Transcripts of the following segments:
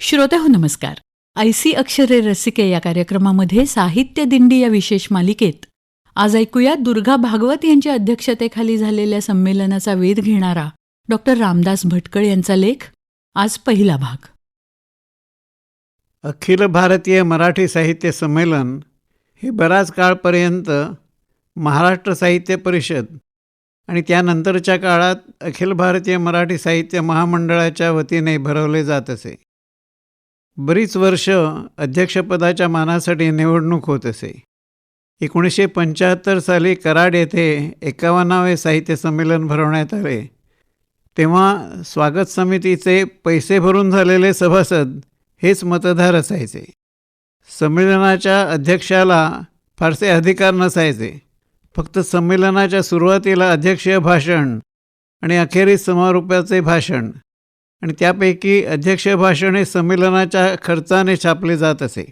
श्रोत्या हो नमस्कार. आयसी अक्षरे रसिके या कार्यक्रमामध्ये साहित्य दिंडी या विशेष मालिकेत. आज ऐकूया दुर्गा भागवत यांच्या अध्यक्षतेखाली झालेल्या संमेलनाचा वेध घेणारा डॉक्टर रामदास भटकळ यांचा लेख आज पहिला भाग. अखिल भारतीय मराठी साहित्य संमेलन हे बराच काळपर्यंत महाराष्ट्र साहित्य परिषद आणि त्यानंतरच्या काळात अखिल भारतीय मराठी साहित्य महामंडळाच्या वतीने भरवले जात असे. बरीच वर्ष अध्यक्षपदाच्या मानासाठी निवडणूक होत असे. एकोणीसशे पंच्याहत्तर साली कराड येथे एकावन्नावे साहित्य संमेलन भरवण्यात आले. तेव्हा स्वागत समितीचे पैसे भरून झालेले सभासद हेच मतदार असायचे. संमेलनाच्या अध्यक्षाला फारसे अधिकार नसायचे. फक्त संमेलनाच्या सुरुवातीला अध्यक्षीय भाषण आणि अखेरीस समारोपाचे भाषण आणि त्यापैकी अध्यक्ष भाषण हे संमेलनाच्या खर्चाने छापले जात असे.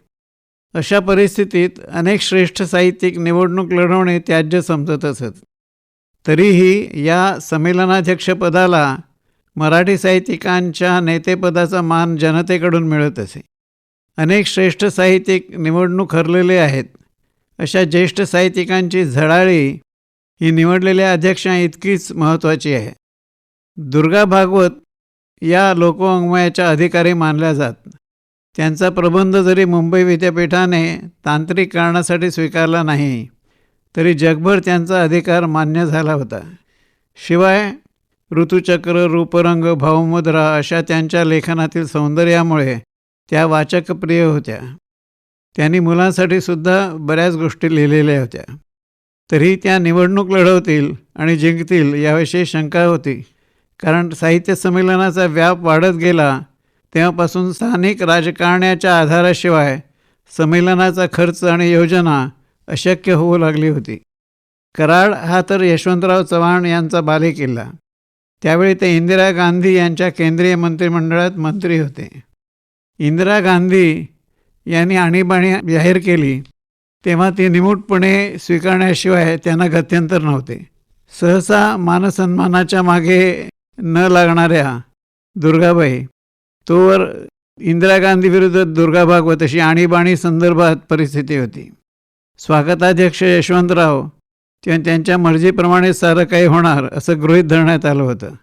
अशा परिस्थितीत अनेक श्रेष्ठ साहित्यिक निवडणूक लढवणे त्याज्य समजत असत. तरीही या संमेलनाध्यक्षपदाला मराठी साहित्यिकांच्या नेतेपदाचा मान जनतेकडून मिळत असे. अनेक श्रेष्ठ साहित्यिक निवडणूक हरलेले आहेत. अशा ज्येष्ठ साहित्यिकांची झळाळी ही निवडलेल्या अध्यक्षा इतकीच महत्त्वाची आहे. दुर्गा भागवत या लोकवाङ्मयाच्या अधिकारी मानल्या जात. त्यांचा प्रबंध जरी मुंबई विद्यापीठाने तांत्रिक कारणासाठी स्वीकारला नाही तरी जगभर त्यांचा अधिकार मान्य झाला होता. शिवाय ऋतुचक्र रूपरंग भावमुद्रा अशा त्यांच्या लेखनातील सौंदर्यामुळे त्या वाचकप्रिय होत्या. त्यांनी मुलांसाठी सुद्धा बऱ्याच गोष्टी लिहिलेल्या होत्या. तरी त्या निवडणूक लढवतील आणि जिंकतील याविषयी शंका होती. कारण साहित्य संमेलनाचा व्याप वाढत गेला तेव्हापासून स्थानिक राजकारण्याच्या आधाराशिवाय संमेलनाचा खर्च आणि योजना अशक्य होऊ लागली होती. कराड हा तर यशवंतराव चव्हाण यांचा बालेकिल्ला. त्यावेळी ते इंदिरा गांधी यांच्या केंद्रीय मंत्रिमंडळात मंत्री होते. इंदिरा गांधी यांनी आणीबाणी जाहीर केली तेव्हा ती निमूटपणे स्वीकारण्याशिवाय त्यांना गत्यंतर नव्हते. सहसा मानसन्मानाच्या मागे न लागणाऱ्या दुर्गाबाई. तोवर इंदिरा गांधी विरुद्ध दुर्गा भागवत अशी आणीबाणी संदर्भात परिस्थिती होती. स्वागताध्यक्ष यशवंतराव किंवा त्यांच्या मर्जीप्रमाणे सारं काही होणार असं गृहीत धरण्यात आलं होतं.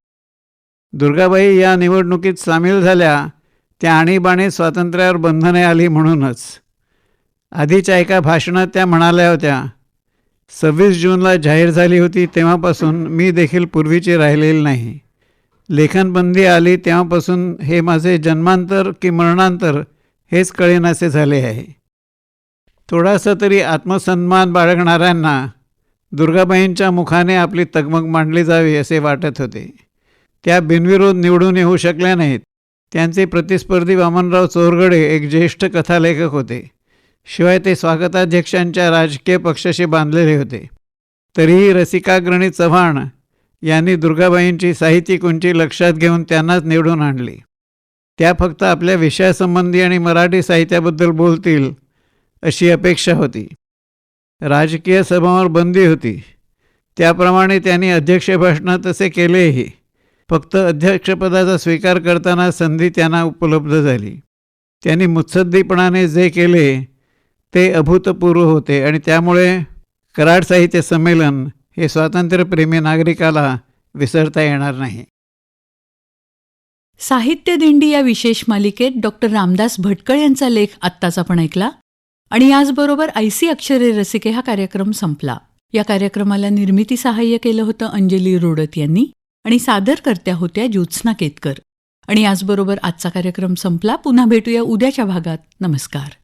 दुर्गाबाई या निवडणुकीत सामील झाल्या त्या आणीबाणी स्वातंत्र्यावर बंधने आली म्हणूनच. आधीच्या एका भाषणात त्या म्हणाल्या होत्या सव्वीस जूनला जाहीर झाली होती तेव्हापासून मी देखील पूर्वीची राहिलेली नाही. लेखनबंदी आली तेव्हापासून हे माझे जन्मांतर की मरणांतर हेच कळेनासे झाले आहे. थोडासा तरी आत्मसन्मान बाळगणाऱ्यांना दुर्गाबाईंच्या मुखाने आपली तगमग मांडली जावी असे वाटत होते. त्या बिनविरोध निवडून येऊ शकल्या नाहीत. त्यांचे प्रतिस्पर्धी वामनराव चोरगडे एक ज्येष्ठ कथालेखक होते. शिवाय ते स्वागताध्यक्षांच्या राजकीय पक्षाशी बांधलेले होते. तरीही रसिकाग्रणी चव्हाण यांनी दुर्गाबाईंची साहित्यिक उंची लक्षात घेऊन त्यांनाच निवडून आणली. त्या फक्त आपल्या विषयासंबंधी आणि मराठी साहित्याबद्दल बोलतील अशी अपेक्षा होती. राजकीय सभांवर बंदी होती. त्याप्रमाणे त्यांनी अध्यक्षभाषणात तसे केलेही. फक्त अध्यक्षपदाचा स्वीकार करताना संधी त्यांना उपलब्ध झाली. त्यांनी मुत्सद्दीपणाने जे केले ते अभूतपूर्व होते आणि त्यामुळे कराड साहित्य संमेलन हे स्वातंत्र्यप्रेमी नागरिकाला विसरता येणार नाही. साहित्य दिंडी या विशेष मालिकेत डॉक्टर रामदास भटकळ यांचा लेख आत्ताच आपण ऐकला आणि याचबरोबर ऐसी अक्षरे रसिके हा कार्यक्रम संपला. या कार्यक्रमाला निर्मिती सहाय्य केलं होतं अंजली रोडत यांनी आणि सादरकर्त्या होत्या ज्योत्स्ना केतकर. आणि याचबरोबर आजचा कार्यक्रम संपला. पुन्हा भेटूया उद्याच्या भागात. नमस्कार.